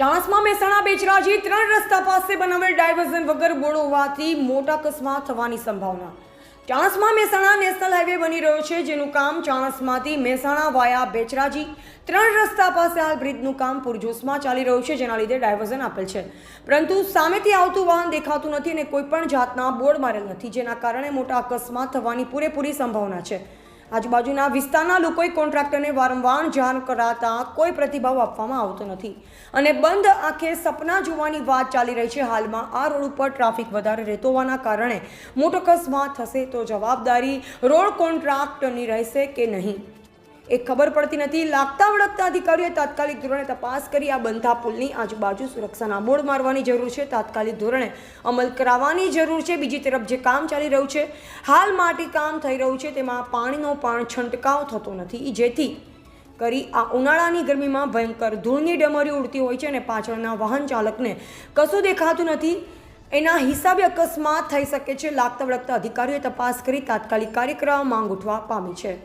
ચાણસમાં મહેસાણા બેચરાજી ત્રણ રસ્તા પાસે બનાવેલ ડાયવર્ઝન વગર બોર્ડ હોવાથી મોટા અકસ્માત થવાની સંભાવના. ચાણસમાં મહેસાણા નેશનલ હાઈવે બની રહ્યો છે, જેનું કામ ચાણસમાંથી મહેસાણા વાયા બેચરાજી ત્રણ રસ્તા પાસે હાલ બ્રિજનું કામ પૂરજોશમાં ચાલી રહ્યું છે, જેના લીધે ડાયવર્ઝન આપેલ છે. પરંતુ સામેથી આવતું વાહન દેખાતું નથી અને કોઈપણ જાતના બોર્ડ મારેલ નથી, જેના કારણે મોટા અકસ્માત થવાની પૂરેપૂરી સંભાવના છે. આજુબાજુના વિસ્તારના લોકોએ કોન્ટ્રાક્ટરને વારંવાર જાણ કરાતા કોઈ પ્રતિભાવ આપવામાં આવતો નથી. અને બંધ આંખે સપના જોવાની વાત ચાલી રહી છે. હાલમાં આ રોડ ઉપર ટ્રાફિક વધારે રહેતો હોવાના કારણે મોટો અકસ્માત થશે તો જવાબદારી રોડ કોન્ટ્રાક્ટરની રહેશે કે નહીં? એ ખબર પડતી નથી. લાગતા વળગતા અધિકારીઓએ તાત્કાલિક ધોરણે તપાસ કરી આ બંધા પુલની આજુબાજુ સુરક્ષાના બોર્ડ મારવાની જરૂર છે. તાત્કાલિક ધોરણે અમલ કરાવવાની જરૂર છે. બીજી તરફ જે કામ ચાલી રહ્યું છે, હાલ માટી કામ થઈ રહ્યું છે. તેમાં પાણીનો પણ છંટકાવ થતો નથી. જેથી કરી આ ઉનાળાની ગરમીમાં ભયંકર ધૂળની ડમરી ઉડતી હોય છે અને પાછળના વાહન ચાલકને કશું દેખાતું નથી. એના હિસાબે અકસ્માત થઈ શકે છે. લાગતા વળગતા અધિકારીઓએ તપાસ કરી તાત્કાલિક કાર્ય કરવા માંગ ઉઠવા પામી છે.